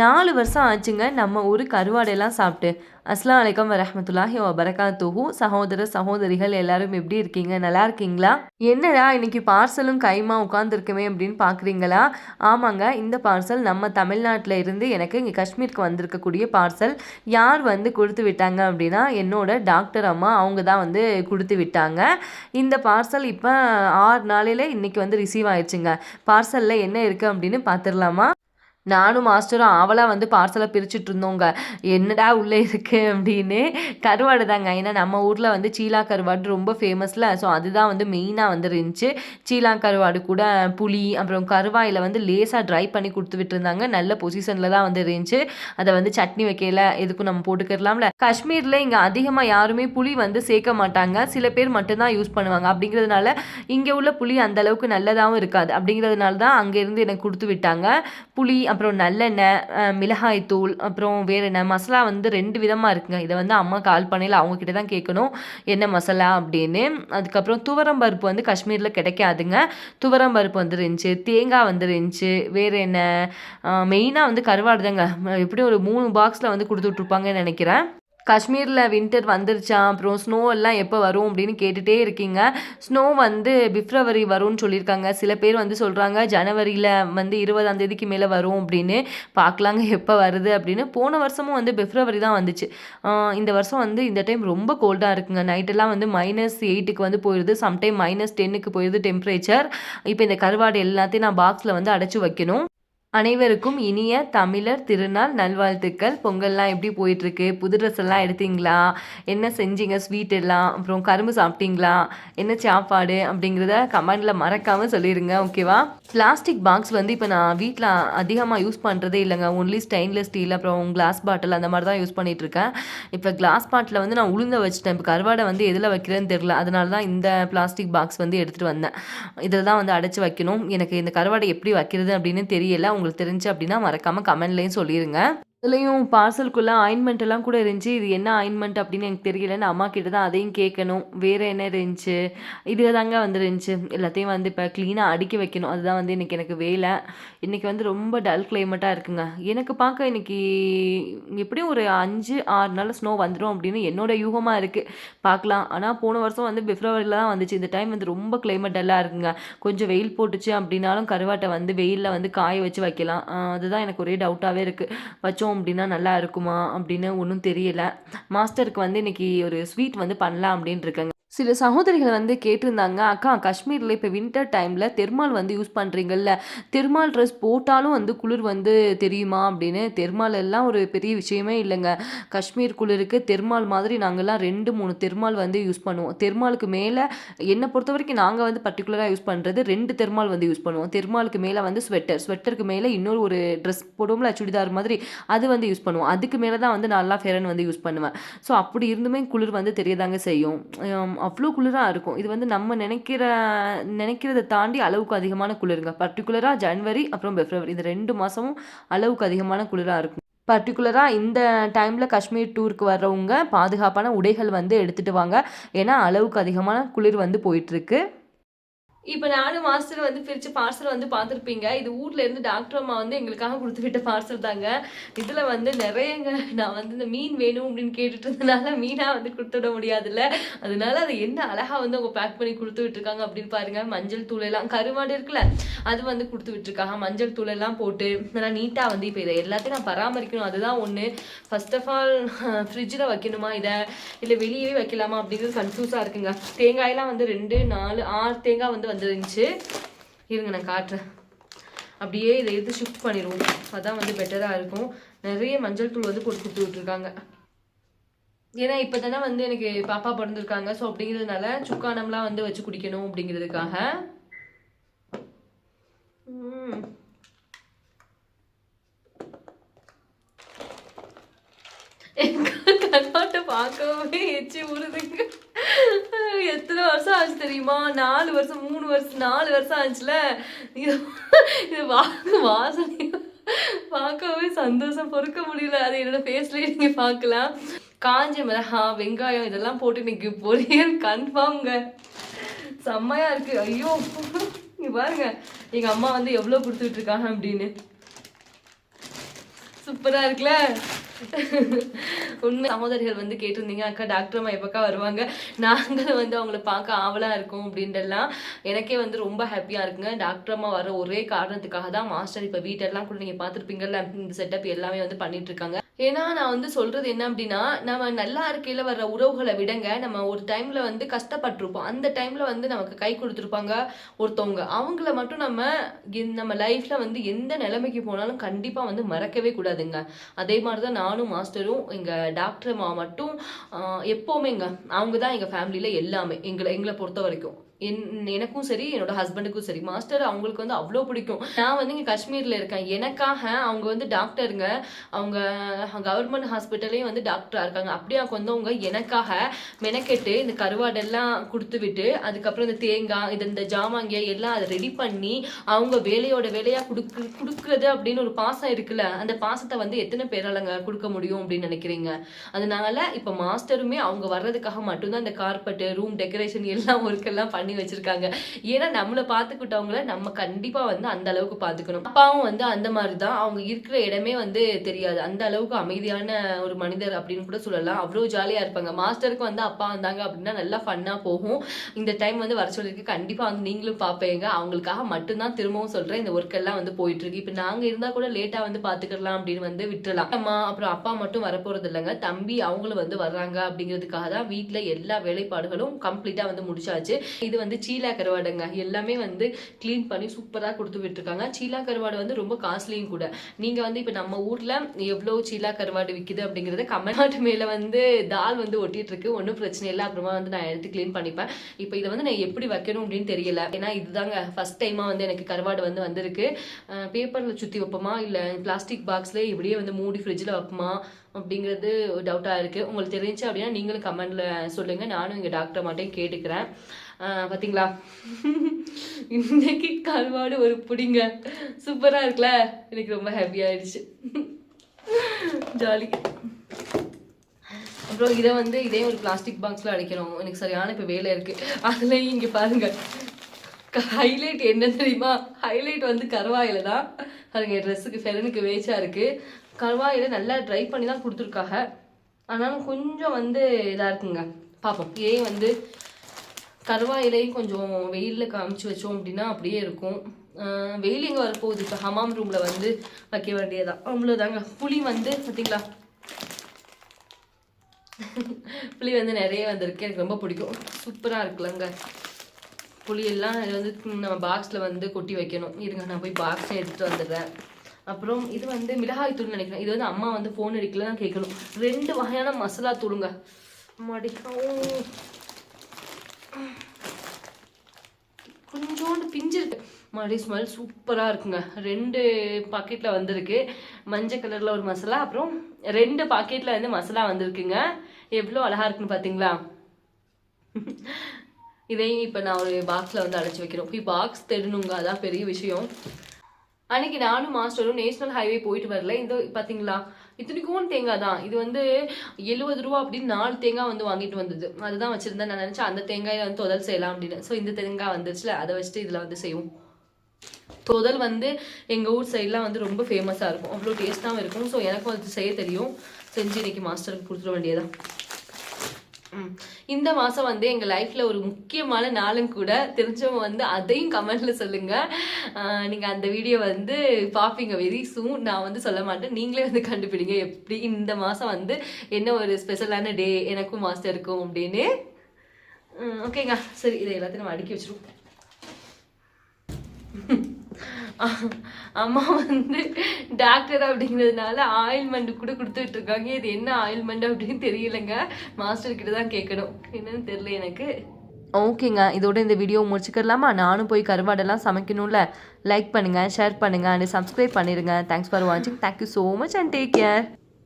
நாலு வருஷம் ஆச்சுங்க நம்ம ஊர் கருவாடையெல்லாம் சாப்பிட்டு. அஸ்லாம் வலைக்கம் வரமத்துல்லாஹி வபரகாத்துஹு. சகோதர சகோதரிகள் எல்லாரும் எப்படி இருக்கீங்க? நல்லா இருக்கீங்களா? என்னடா இன்னைக்கு பார்சலும் கைமா உட்காந்துருக்குமே அப்படின்னு பார்க்குறீங்களா ஆமாங்க இந்த பார்சல் நம்ம தமிழ்நாட்டில் இருந்து எனக்கு இங்கே காஷ்மீருக்கு வந்திருக்கக்கூடிய பார்சல். யார் வந்து கொடுத்து விட்டாங்க அப்படின்னா என்னோட டாக்டர் அம்மா அவங்க தான் வந்து கொடுத்து விட்டாங்க. இந்த பார்சல் இப்போ ஆறு நாளையில் இன்னைக்கு வந்து ரிசீவ் ஆயிடுச்சுங்க. பார்சலில் என்ன இருக்குது அப்படின்னு பார்த்துடலாமா நானும் மாஸ்டரும் ஆவலாக வந்து பார்சலை பிரிச்சுட்டு இருந்தோங்க. என்னடா உள்ளே இருக்குது அப்படின்னு கருவாடு தாங்க ஏன்னா நம்ம ஊரில் வந்து சீலா கருவாடு ரொம்ப ஃபேமஸில் ஸோ அதுதான் வந்து மெயினாக வந்து இருந்துச்சு. சீலா கருவாடு கூட புளி அப்புறம் கருவாயில் வந்து லேசாக ட்ரை பண்ணி கொடுத்து விட்டுருந்தாங்க. நல்ல பொசிஷனில் தான் வந்து இருந்துச்சு. அதை வந்து சட்னி வைக்கல. எதுக்கும் நம்ம போட்டுக்கிறலாம்ல காஷ்மீரில் இங்கே அதிகமாக யாருமே புளி வந்து சேர்க்க மாட்டாங்க. சில பேர் மட்டும்தான் யூஸ் பண்ணுவாங்க. அப்படிங்கிறதுனால இங்கே உள்ள புளி அந்த அளவுக்கு நல்லதாகவும் இருக்காது. அப்படிங்கிறதுனால தான் அங்கேருந்து எனக்கு கொடுத்து விட்டாங்க. புளி அப்புறம் நல்லெண்ணெய் மிளகாய்த்தூள் மிளகாய் தூள் அப்புறம் வேறு என்ன? மசாலா வந்து ரெண்டு விதமாக இருக்குங்க. இதை வந்து அம்மா கால் பண்ணையில் அவங்கக்கிட்ட தான் கேட்கணும். என்ன மசாலா அப்படின்னு. அதுக்கப்புறம் துவரம் பருப்பு வந்து காஷ்மீரில் கிடைக்காதுங்க. துவரம் பருப்பு வந்துருந்துச்சு தேங்காய் வந்துருந்துச்சு வேறு என்ன? மெயினாக வந்து கருவாடு தாங்க எப்படியும் ஒரு மூணு பாக்ஸில் வந்து கொடுத்து விட்ருப்பாங்கன்னு நினைக்கிறேன். காஷ்மீரில் வின்டர் வந்துருச்சா? அப்புறம் ஸ்னோ எல்லாம் எப்போ வரும் அப்படின்னு கேட்டுகிட்டே இருக்கீங்க. ஸ்னோ வந்து பிப்ரவரி வரும்னு சொல்லியிருக்காங்க. சில பேர் வந்து சொல்கிறாங்க ஜனவரியில் வந்து இருபதாம் தேதிக்கு மேலே வரும் அப்படின்னு. பார்க்கலாங்க எப்போ வருது அப்படின்னு. போன வருஷமும் வந்து பிப்ரவரி தான் வந்துச்சு. இந்த வருஷம் வந்து இந்த டைம் ரொம்ப கோல்டாக இருக்குங்க. நைட்டெல்லாம் வந்து மைனஸ் எயிட்டுக்கு வந்து போயிடுது சம்டைம் மைனஸ் டென்னுக்கு போயிடுது டெம்பரேச்சர் இப்போ இந்த கருவாடு எல்லாத்தையும் நான் பாக்ஸில் வந்து அடைச்சி வைக்கணும். அனைவருக்கும் இனிய தமிழர் திருநாள் நல்வாழ்த்துக்கள். பொங்கல்லாம் எப்படி போயிட்டுருக்கு? புது ட்ரெஸ் எல்லாம் எடுத்தீங்களா? என்ன செஞ்சீங்க? ஸ்வீட் எல்லாம்? அப்புறம் கரும்பு சாப்பிட்டீங்களா? என்ன சாப்பாடு? அப்படிங்கிறத கமெண்டில் மறக்காமல் சொல்லிடுங்க ஓகேவா பிளாஸ்டிக் பாக்ஸ் வந்து இப்போ நான் வீட்டில் அதிகமாக யூஸ் பண்ணுறதே இல்லைங்க. ஒன்லி ஸ்டெயின்லெஸ் ஸ்டீல் அப்புறம் கிளாஸ் பாட்டில் அந்த மாதிரி தான் யூஸ் பண்ணிகிட்ருக்கேன் இருக்கேன் இப்போ கிளாஸ் பாட்டில் வந்து நான் உளுந்த வச்சுட்டேன். இப்போ கருவாடை வந்து எதில் வைக்கிறேன்னு தெரில அதனால தான் இந்த பிளாஸ்டிக் பாக்ஸ் வந்து எடுத்துகிட்டு வந்தேன். இதில் தான் வந்து அடைச்சி வைக்கணும். எனக்கு இந்த கருவாடை எப்படி வைக்கிறது அப்படின்னு தெரியல. உங்களுக்கு தெரிஞ்சு அப்படின்னா மறக்காமல் கமெண்ட்லேயும் சொல்லிடுங்க இதுலேயும் பார்சலுக்குள்ளே ஆயின்மெண்ட் எல்லாம் கூட இருந்துச்சு. இது என்ன ஆயின்மெண்ட் அப்படின்னு எனக்கு தெரியலன்னு அம்மா கிட்ட தான் அதையும் கேட்கணும். வேறு என்ன இருந்துச்சு? இது தாங்க வந்துருந்துச்சு. எல்லாத்தையும் வந்து இப்போ க்ளீனாக அடுக்கி வைக்கணும். அதுதான் வந்து இன்றைக்கி எனக்கு வேலை. இன்றைக்கி வந்து ரொம்ப டல் கிளைமேட்டாக இருக்குங்க. எனக்கு பார்க்க இன்றைக்கி எப்படியும் ஒரு அஞ்சு ஆறு நாள் ஸ்னோ வந்துடும் அப்படின்னு என்னோட யூகமாக இருக்குது பார்க்கலாம். ஆனால் போன வருஷம் வந்து பிப்ரவரியில் தான் வந்துச்சு. இந்த டைம் வந்து ரொம்ப கிளைமேட் டல்லாக இருக்குங்க. கொஞ்சம் வெயில் போட்டுச்சு அப்படின்னாலும் கருவாட்டை வந்து வெயிலில் வந்து காய வச்சு வைக்கலாம். அதுதான் எனக்கு ஒரே டவுட்டாகவே இருக்குது வச்சோம் அப்படின்னா நல்லா இருக்குமா அப்படின்னு ஒன்றும் தெரியல. மாஸ்டருக்கு வந்து இன்னைக்கு ஒரு ஸ்வீட் வந்து பண்ணலாம் அப்படின்னு இருக்கேங்க. சில சகோதரிகள் வந்து கேட்டிருந்தாங்க அக்கா காஷ்மீரில் இப்போ வின்டர் டைமில் தெர்மால் வந்து யூஸ் பண்ணுறீங்கல்ல தெர்மால் ட்ரெஸ் போட்டாலும் வந்து குளிர் வந்து தெரியுமா? அப்படின்னு. தெர்மால் எல்லாம் ஒரு பெரிய விஷயமே இல்லைங்க. காஷ்மீர் குளிருக்கு தெர்மால் மாதிரி நாங்கள்லாம் ரெண்டு மூணு தெர்மால் வந்து யூஸ் பண்ணுவோம். தெர்மாலுக்கு மேலே என்னை பொறுத்த வரைக்கும் நாங்கள் வந்து பர்டிகுலராக யூஸ் பண்ணுறது ரெண்டு தெர்மால் வந்து யூஸ் பண்ணுவோம். தெர்மாலுக்கு மேலே வந்து ஸ்வெட்டர் ஸ்வெட்டருக்கு மேலே இன்னொரு ஒரு ட்ரெஸ் போடுவோம்ல சுடிதார் மாதிரி அது வந்து யூஸ் பண்ணுவோம். அதுக்கு மேலே தான் வந்து நல்லா ஃபெரன் வந்து யூஸ் பண்ணுவேன். ஸோ அப்படி இருந்துமே குளிர் வந்து தெரியதாங்க செய்யும். அவ்வளோ குளிராக இருக்கும். இது வந்து நம்ம நினைக்கிற நினைக்கிறத தாண்டி அளவுக்கு அதிகமான குளிருங்க. பர்டிகுலராக ஜனவரி அப்புறம் பிப்ரவரி இந்த ரெண்டு மாதமும் அளவுக்கு அதிகமான குளிராக இருக்கும். பர்டிகுலராக இந்த டைமில் காஷ்மீர் டூருக்கு வர்றவங்க பாதுகாப்பான உடைகள் வந்து எடுத்துகிட்டு வாங்க. ஏன்னா அளவுக்கு அதிகமான குளிர் வந்து போயிட்டுருக்கு இப்போ நானும் மாஸ்டர் வந்து பிரித்து பார்சல் வந்து பார்த்துருப்பீங்க. இது ஊரில் இருந்து டாக்டர் அம்மா வந்து எங்களுக்காக கொடுத்து விட்ட பார்சல் தாங்க. இதில் வந்து நிறையங்க நான் வந்து இந்த மீன் வேணும் அப்படின்னு கேட்டுட்டு இருந்தனால மீனாக வந்து கொடுத்துட முடியாதுல்ல. அதனால அதை என்ன அழகாக வந்து அவங்க பேக் பண்ணி கொடுத்து விட்டுருக்காங்க அப்படின்னு பாருங்க. மஞ்சள் தூள் எல்லாம் கருவாடு இருக்குல்ல அது வந்து கொடுத்து விட்டுருக்காங்க. மஞ்சள் தூள் எல்லாம் போட்டு நல்லா நீட்டாக வந்து இப்போ இதை எல்லாத்தையும் நான் பராமரிக்கணும். அதுதான் ஒன்று ஃபர்ஸ்ட் ஆஃப் ஆல் ஃப்ரிட்ஜில் வைக்கணுமா இதை? இல்லை வெளியவே வைக்கலாமா அப்படிங்கிறது கன்ஃபியூஸாக இருக்குங்க. தேங்காயெல்லாம் வந்து ரெண்டு நாலு ஆறு தேங்காய் வந்து வந்துருந்துச்சு. இருங்க நான் காட்டுறேன். அப்படியே இதை எடுத்து ஷிஃப்ட் பண்ணிடுவோம். அதான் வந்து பெட்டராக இருக்கும். நிறைய மஞ்சள் தூள் வந்து போட்டு கொடுத்து விட்ருக்காங்க ஏன்னா இப்போ தானே வந்து எனக்கு பாப்பா பிறந்திருக்காங்க. ஸோ அப்படிங்கிறதுனால சுக்கானம்லாம் வந்து வச்சு குடிக்கணும் அப்படிங்கிறதுக்காக. கண்ணாட்டை பார்க்கவே எச்சி ஊறுதுங்க. எத்தனை வருஷம் ஆச்சு தெரியுமா? நாலு வருஷம் மூணு வருஷம் நாலு வருஷம் ஆச்சுல. இது இது வாங்க வாசனை பார்க்கவே சந்தோஷம் பொறுக்க முடியல. அது என்னோட ஃபேஸ்லேயே நீங்க பார்க்கலாம். காஞ்ச மிளகா வெங்காயம் இதெல்லாம் போட்டு இன்னைக்கு பொரியல் கன்ஃபார்ம்ங்க செம்மையா இருக்கு. ஐயோ இங்க பாருங்க. எங்க அம்மா வந்து எவ்வளவு கொடுத்துட்டு இருக்காங்க அப்படின்னு. சூப்பராக இருக்குல்ல? உண்மை. சகோதரிகள் வந்து கேட்டிருந்தீங்க அக்கா டாக்டர் அம்மா எப்பக்கா வருவாங்க? நாங்களும் வந்து அவங்கள பார்க்க ஆவலாக இருக்கும் அப்படின்றலாம் எனக்கே வந்து ரொம்ப ஹாப்பியாக இருக்குங்க. டாக்டர் அம்மா வர ஒரே காரணத்துக்காக தான் மாஸ்டர் இப்போ வீட்டெல்லாம் கூட நீங்கள் பார்த்துருப்பீங்கல்ல இந்த செட்டப் எல்லாமே வந்து பண்ணிட்டு இருக்காங்க. ஏன்னா நான் வந்து சொல்றது என்ன அப்படின்னா நம்ம நல்லா இருக்கையில வர்ற உறவுகளை விடங்க. நம்ம ஒரு டைம்ல வந்து கஷ்டப்பட்டிருப்போம். அந்த டைம்ல வந்து நமக்கு கை கொடுத்துருப்பாங்க ஒருத்தவங்க. அவங்கள மட்டும் நம்ம நம்ம லைஃப்ல வந்து எந்த நிலைமைக்கு போனாலும் கண்டிப்பா வந்து மறக்கவே கூடாதுங்க. அதே மாதிரி தான் நானும் மாஸ்டரும் எங்க டாக்டர் மா மட்டும் ஆஹ், எப்பவுமேங்க அவங்க தான் எங்க ஃபேமிலியில எல்லாமே. எங்களை எங்களை பொறுத்த வரைக்கும் என் எனக்கும் சரி என்னோட ஹஸ்பண்டுக்கும் சரி. மாஸ்டர் அவங்களுக்கு வந்து அவ்வளோ பிடிக்கும். நான் வந்து இங்கே காஷ்மீரில் இருக்கேன். எனக்காக அவங்க வந்து டாக்டருங்க அவங்க கவர்மெண்ட் ஹாஸ்பிட்டல்லையும் வந்து டாக்டராக இருக்காங்க. அப்படியே வந்தவங்க எனக்காக மெனக்கெட்டு இந்த கருவாடெல்லாம் கொடுத்து விட்டு அதுக்கப்புறம் இந்த தேங்காய் இது இந்த ஜாமாங்க எல்லாம் அதை ரெடி பண்ணி அவங்க வேலையோட வேலையாக கொடுக்கு கொடுக்குறது அப்படின்னு ஒரு பாசம் இருக்குல்ல அந்த பாசத்தை வந்து எத்தனை பேராலங்க கொடுக்க முடியும் அப்படின்னு நினைக்கிறீங்க? அதனால இப்போ மாஸ்டருமே அவங்க வர்றதுக்காக மட்டும்தான் இந்த கார்பெட்டு ரூம் டெக்கரேஷன் எல்லாம் ஒர்க்கெல்லாம் பண்ணி வச்சிருக்காங்க. ஏன்னா நம்மளை பார்த்துக்கிட்டவங்கள நம்ம கண்டிப்பாக வந்து அந்த அளவுக்கு பார்த்துக்கணும். அப்பாவும் வந்து அந்த மாதிரி தான் அவங்க இருக்கிற இடமே வந்து தெரியாது. அந்த அளவுக்கு அமைதியான ஒரு மனிதர் அப்படின்னு கூட சொல்லலாம். அவ்வளோ ஜாலியாக இருப்பாங்க. மாஸ்டருக்கு வந்து அப்பா வந்தாங்க அப்படின்னா நல்லா ஃபன்னாக போகும். இந்த டைம் வந்து வர சொல்லிருக்கு கண்டிப்பாக வந்து நீங்களும் பார்ப்பீங்க. அவங்களுக்காக மட்டும்தான் திரும்பவும் சொல்கிறேன் இந்த ஒர்க் எல்லாம் வந்து போயிட்டு இருக்கு. இப்போ நாங்கள் இருந்தால் கூட லேட்டாக வந்து பார்த்துக்கலாம் அப்படின்னு வந்து விட்டுலாம் அம்மா அப்புறம் அப்பா மட்டும் வரப்போகிறது இல்லைங்க. தம்பி அவங்களும் வந்து வர்றாங்க அப்படிங்கிறதுக்காக தான் வீட்டில் எல்லா வேலைப்பாடுகளும் கம்ப்ளீட்டாக வந்து முடிச்சாச்சு. இது வந்து சீலா கருவாடுங்க. எல்லாமே வந்து க்ளீன் பண்ணி சூப்பராக கொடுத்து விட்டுருக்காங்க. சீலா கருவாடு வந்து ரொம்ப காஸ்ட்லியும் கூட. நீங்கள் வந்து இப்போ நம்ம ஊரில் எவ்வளோ சீலா கருவாடு விற்கிது அப்படிங்கிறத கமல்நாட்டு மேலே வந்து தால் வந்து ஒட்டிட்டு இருக்கு ஒன்றும் பிரச்சனை இல்லை. அப்புறமா வந்து நான் எடுத்து க்ளீன் பண்ணிப்பேன். இப்போ இதை வந்து நான் எப்படி வைக்கணும் அப்படின்னு தெரியல. ஏன்னா இதுதாங்க ஃபர்ஸ்ட் டைமாக வந்து எனக்கு கருவாடு வந்து வந்திருக்கு. பேப்பரில் சுற்றி வைப்போமா? இல்லை பிளாஸ்டிக் பாக்ஸில் இப்படியே வந்து மூடி ஃப்ரிட்ஜில் வைப்போமா? அப்படிங்கிறது டவுட்டாக இருக்குது உங்களுக்கு தெரிஞ்சு அப்படின்னா நீங்களும் கமெண்ட்டில் சொல்லுங்கள் நானும் எங்கள் டாக்டர் மட்டும் கேட்டுக்கிறேன். பார்த்தீங்களா இன்னைக்கு கருவாடு ஒரு பிடிங்க. சூப்பராக இருக்குல்ல? எனக்கு ரொம்ப ஹாப்பியாயிடுச்சு ஜாலி. அப்புறம் இதை வந்து இதே ஒரு பிளாஸ்டிக் பாக்ஸில் அடைக்கணும். எனக்கு சரியான இப்போ வேலை இருக்குது அதுலேயும் இங்கே பாருங்கள் ஹைலைட் என்ன தெரியுமா? ஹைலைட் வந்து கருவாயில் தான். பாருங்க ட்ரெஸ்ஸுக்கு ஃபெரனுக்கு வேச்சா இருக்குது கருவாயில நல்லா ட்ரை பண்ணி தான் கொடுத்துருக்காங்க. ஆனாலும் கொஞ்சம் வந்து இதாக இருக்குங்க. பார்ப்போம் ஏன் வந்து கருவாயிலையும் கொஞ்சம் வெயிலில் காமிச்சு வச்சோம் அப்படின்னா அப்படியே இருக்கும். வெயில் எங்கே வரப்போகுது? இப்போ ஹமாம் ரூமில் வந்து வைக்க வேண்டியதான் அவ்வளோதாங்க புளி வந்து பார்த்தீங்களா புளி வந்து நிறைய வந்திருக்கு. எனக்கு ரொம்ப பிடிக்கும். சூப்பராக இருக்குல்லங்க. புளியெல்லாம் இது வந்து நம்ம பாக்ஸில் வந்து கொட்டி வைக்கணும். இருங்க நான் போய் பாக்ஸை எடுத்துகிட்டு வந்துடுறேன். அப்புறம் இது வந்து மிளகாய் தூள் நினைக்கிறேன். இது வந்து அம்மா வந்து ஃபோன் அடிக்கல தான் கேட்கணும். ரெண்டு வகையான மசாலா தூளுங்க. மடிக்கவும். கொஞ்சோண்டு பிஞ்சு இருக்குது மறுபடி ஸ்மெல் சூப்பராக இருக்குங்க. ரெண்டு பாக்கெட்டில் வந்திருக்கு. மஞ்சள் கலரில் ஒரு மசாலா அப்புறம் ரெண்டு பாக்கெட்டில் வந்து மசாலா வந்திருக்குங்க. எவ்வளோ அழகாக இருக்குன்னு பார்த்தீங்களா இதையும் இப்போ நான் ஒரு பாக்ஸில் வந்து அடைச்சி வைக்கிறோம் இப்போ பாக்ஸ் தெரியணுங்க அதான் பெரிய விஷயம். அன்னைக்கு நானும் மாஸ்டரும் நேஷனல் ஹைவே போயிட்டு வரல. இந்த பார்த்தீங்களா இத்தனைக்கும் தேங்காய் தான். இது வந்து எழுபது ரூபா அப்படின்னு நாலு தேங்காய் வந்து வாங்கிட்டு வந்தது. அதுதான் வச்சிருந்தேன். நான் நினச்சேன் அந்த தேங்காயில் வந்து தொதல் செய்யலாம் அப்படின்னு. ஸோ இந்த தேங்காய் வந்துருச்சுல அதை வச்சுட்டு இதில் வந்து செய்வோம். தொதல் வந்து எங்கள் ஊர் சைட்லாம் வந்து ரொம்ப ஃபேமஸாக இருக்கும். அவ்வளோ டேஸ்ட்டாகவும் இருக்கும். ஸோ எனக்கும் அது செய்ய தெரியும். செஞ்சு இன்னைக்கு மாஸ்டருக்கு கொடுத்துட வேண்டியதான் இந்த மாதம் வந்து எங்கள் லைஃப்பில் ஒரு முக்கியமான நாளும் கூட தெரிஞ்சவங்க வந்து அதையும் கமெண்டில் சொல்லுங்கள் நீங்கள் அந்த வீடியோ வந்து பார்ப்பீங்க வெரி சூன் நான் வந்து சொல்ல மாட்டேன். நீங்களே வந்து கண்டுபிடிங்க. எப்படி இந்த மாதம் வந்து என்ன ஒரு ஸ்பெஷலான டே எனக்கும் மாஸ்டருக்கும் அப்படின்னு. ஓகேங்க சரி இதை எல்லாத்தையும் நம்ம அடுக்கி வச்சிருவோம். அம்மா வந்து டாக்டர் அப்படிங்கிறதுனால ஆயில்மெண்ட் கூட கொடுத்துட்டு இருக்காங்க. இது என்ன ஆயில்மெண்ட் அப்படின்னு தெரியலங்க. மாஸ்டர் கிட்ட தான் கேட்கணும். என்னன்னு தெரியல எனக்கு. ஓகேங்க இதோட இந்த வீடியோ முடிச்சுக்கலாமா? நானும் போய் கருவாடெல்லாம் சமைக்கணும்ல. லைக் பண்ணுங்கள் ஷேர் பண்ணுங்கள் அண்ட் சப்ஸ்கிரைப் பண்ணிடுங்க தேங்க்ஸ் ஃபார் வாட்சிங் thank you so much and take care